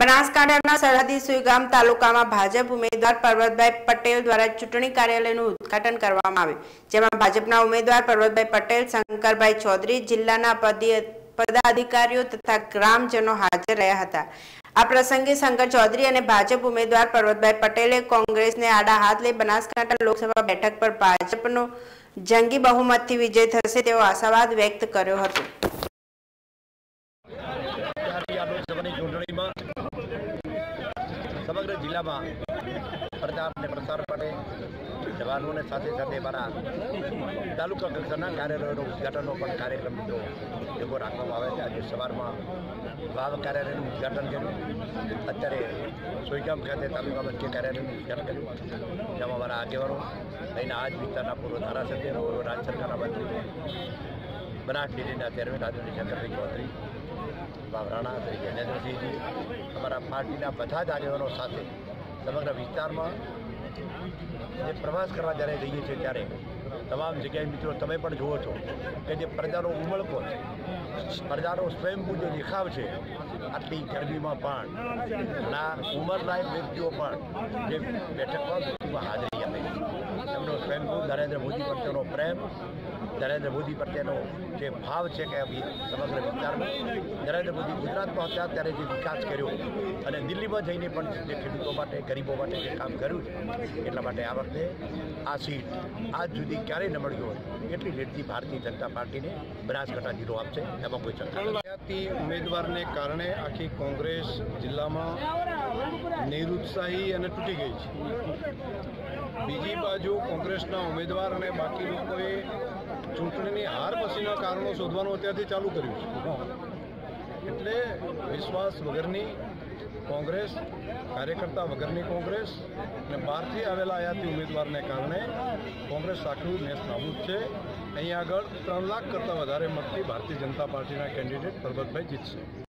બનાસકાંઠાના સરહદી સુઈગામ તાલુકામાં ભાજપ ઉમેદવાર પર્વતભાઈ પટેલ દ્વારા ચૂંટણી કાર્યાલયનું ઉદ્ઘાટન કરવામાં આવ્યું. જેમાં ભાજપના ઉમેદવાર પર્વતભાઈ પટેલ, શંકરભાઈ ચૌધરી, જિલ્લાના પદાધિકારીઓ તથા ગ્રામજનો હાજર રહ્યા હતા. આ પ્રસંગે શંકર ચૌધરી અને ભાજપ ઉમેદવાર પર્વતભાઈ પટેલે કોંગ્રેસને આડા હાથ લઈ બનાસકાંઠા લોકસભા બેઠક પર ભાજપનો જંગી બહુમતથી વિજય થશે તેવો આશાવાદ વ્યક્ત કર્યો હતો. ત્યારથી આ લોકસભાની ચૂંટણીમાં સમગ્ર જિલ્લામાં પ્રચાર અને પ્રસાર માટે જવાનોને સાથે સાથે મારા તાલુકા કક્ષાના કાર્યાલયોનો ઉદઘાટનનો પણ કાર્યક્રમ બીજો એવો રાખવામાં આવે છે. આજે સવારમાં ભાવ કાર્યાલયનું ઉદઘાટન કર્યું. અત્યારે સોઈગામ ખાતે તાલુકા મધ્ય કાર્યાલયનું ઉદઘાટન કર્યું. જેમાં મારા આગેવાનો, અહીંના આજ વિસ્તારના પૂર્વ ધારાસભ્યો પૂર્વ રાજ્ય સરકારના મંત્રી બનાસ ડેરીના ચેરમેન આદરણીય શંકરભાઈ ચૌધરી બાવરાણા શ્રી જનેન્દ્રસિંહજી અમારા પાર્ટીના બધા જ આગેવાનો સાથે સમગ્ર વિસ્તારમાં જે પ્રવાસ કરવા જ્યારે જઈએ છીએ ત્યારે તમામ જગ્યાએ મિત્રો તમે પણ જુઓ છો કે જે પ્રજાનો ઉમળકો છે, પ્રજાનો સ્વયંભૂ જે દેખાવ છે, આટલી ગરમીમાં પણ ના ઉંમરલાયક વ્યક્તિઓ પણ જે બેઠકમાં હાજરી આપે છે. એમનો સ્વયંભૂ નરેન્દ્ર મોદી પ્રત્યેનો પ્રેમ નરેન્દ્ર મોદી પ્રત્યેનો જે ભાવ છે કે સમગ્ર વિસ્તારમાં નરેન્દ્ર મોદી ગુજરાતમાં હતા ત્યારે જે વિકાસ કર્યો અને દિલ્હીમાં જઈને પણ જે ખેડૂતો માટે, ગરીબો માટે જે કામ કર્યું છે, એટલા માટે આ વખતે આ સીટ આજ સુધી ક્યારેય ન મળ્યું હોય એટલી લેટથી ભારતીય જનતા પાર્ટીને બનાસકાંઠા જીરો આપશે, એમાં કોઈ શંકા ઉમેદવારને કારણે આખી કોંગ્રેસ જિલ્લામાં નિરુત્સાહી અને તૂટી ગઈ છે. બીજી બાજુ કોંગ્રેસના ઉમેદવાર અને બાકી લોકોએ ચૂંટણીની હાર પછીના કારણો શોધવાનું અત્યારથી ચાલુ કર્યું છે. એટલે વિશ્વાસ વગરની કોંગ્રેસ, કાર્યકર્તા વગરની કોંગ્રેસ અને બહારથી આવેલા આયાતી ઉમેદવારને કારણે કોંગ્રેસ આખું નેસ નાબૂદ છે. અહીં આગળ ત્રણ લાખ કરતાં વધારે મતથી ભારતીય જનતા પાર્ટીના કેન્ડિડેટ પરબતભાઈ જીતશે.